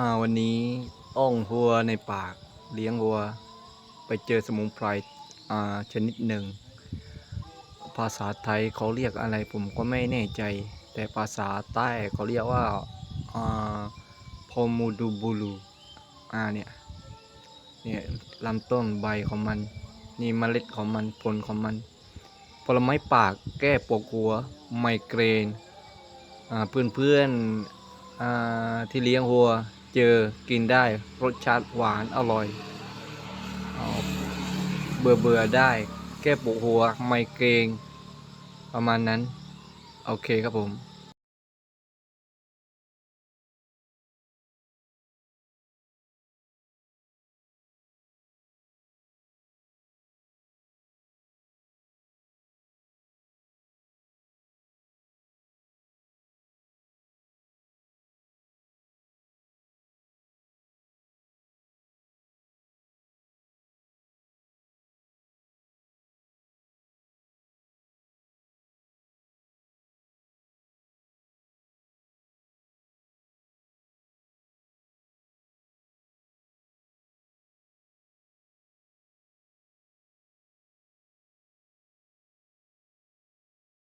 อ่าวันนี้อ้องวัวในปากเลี้ยงวัว ไปเจอสมุนไพรอ่าชนิดหนึ่ง ภาษาไทยเขาเรียกอะไรผมก็ไม่แน่ใจ แต่ภาษาใต้เขาเรียกว่าอ่าพอมูดูบูลูอ่าเนี่ยเนี่ยลำต้นใบของมัน นี่เมล็ดของมันผลของมัน ผลไม้ปากแก้ปวดหัวไมเกรนอ่าเพื่อนๆอ่าที่เลี้ยงวัว เจอกินได้รสชาติหวานอร่อยเอเบื่อเบื่อๆได้ แก้ปวดหัวไมเกรนประมาณนั้น โอเคครับผม